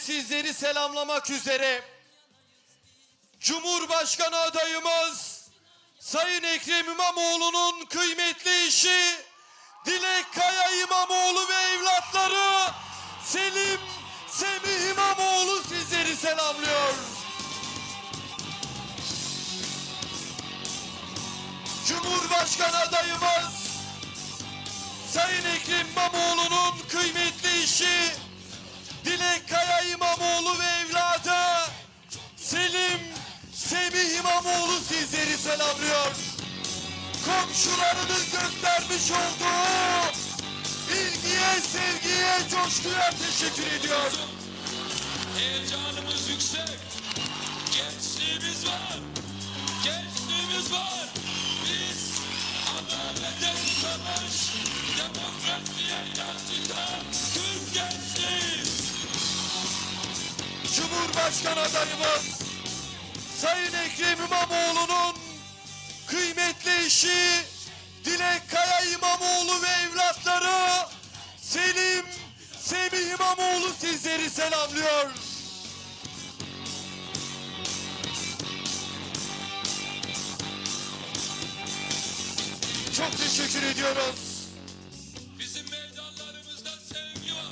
sizleri selamlamak üzere Cumhurbaşkanı adayımız Sayın Ekrem İmamoğlu'nun kıymetli eşi Dilek Kaya İmamoğlu ve evlatları Selim Semih İmamoğlu sizleri selamlıyor. Cumhurbaşkanı adayımız Sayın Ekrem İmamoğlu'nun Semih İmamoğlu sizleri selamlıyor. Komşularının göstermiş olduğu ilgiye, sevgiye, coşkuya teşekkür ediyor. Heyecanımız yüksek. Gençliğimiz var. Gençliğimiz var. Biz adalete susamış, demokrasiye yansıtan Türk gençliğiz. Cumhurbaşkanı adayımız eşi Dilek Kaya İmamoğlu ve evlatları Selim Semih İmamoğlu sizleri selamlıyor. Çok teşekkür ediyoruz.